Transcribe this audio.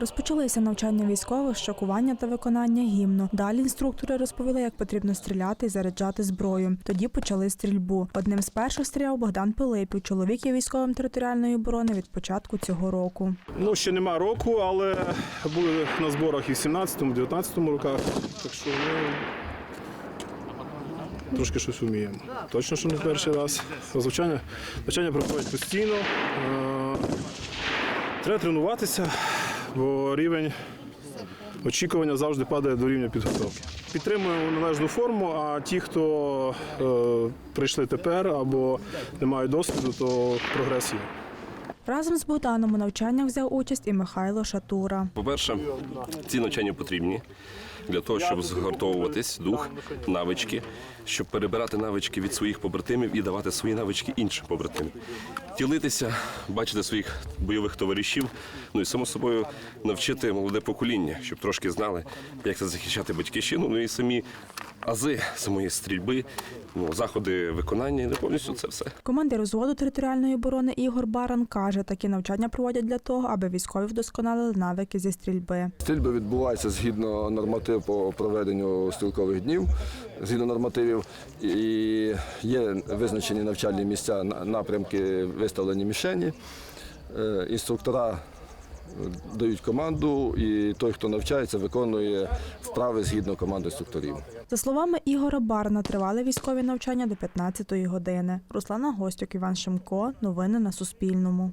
Розпочалися навчання військових, шокування та виконання гімну. Далі інструктори розповіли, як потрібно стріляти і заряджати зброю. Тоді почали стрільбу. Одним з перших стріляв Богдан Пилипів. Чоловік є військовим територіальної оборони від початку цього року. Ну, ще нема року, але були на зборах і в 17-му, 19-му роках. Так що ну, трошки щось вміємо. Точно, що не перший раз. Звичайно, навчання проходять постійно. Е, Треба тренуватися, бо рівень очікування завжди падає до рівня підготовки. Підтримуємо належну форму, а ті, хто е, прийшли тепер або не мають досвіду, то прогрес є. Разом з Богданом у навчаннях взяв участь і Михайло Шатура. По-перше, ці навчання потрібні для того, щоб згуртовуватись, дух, навички, щоб перебирати навички від своїх побратимів і давати свої навички іншим побратимам. Ділитися, бачити своїх бойових товаришів, ну і само собою навчити молоде покоління, щоб трошки знали, як це захищати батьківщину, ну і самі ази самої стрільби, ну, заходи виконання, і не повністю це все. Командир взводу територіальної оборони Ігор Баран каже, такі навчання проводять для того, аби військові вдосконалили навики зі стрільби. Стрільба відбувається згідно норматив по проведенню стрілкових днів, згідно нормативів, і є визначені навчальні місця, на- напрямки, виставлені мішені. Е, Інструктора дають команду, і той, хто навчається, виконує вправи згідно команди інструкторів. За словами Ігора Барна, тривали військові навчання до 15-ї години. Руслана Гостюк, Іван Шимко. Новини на Суспільному.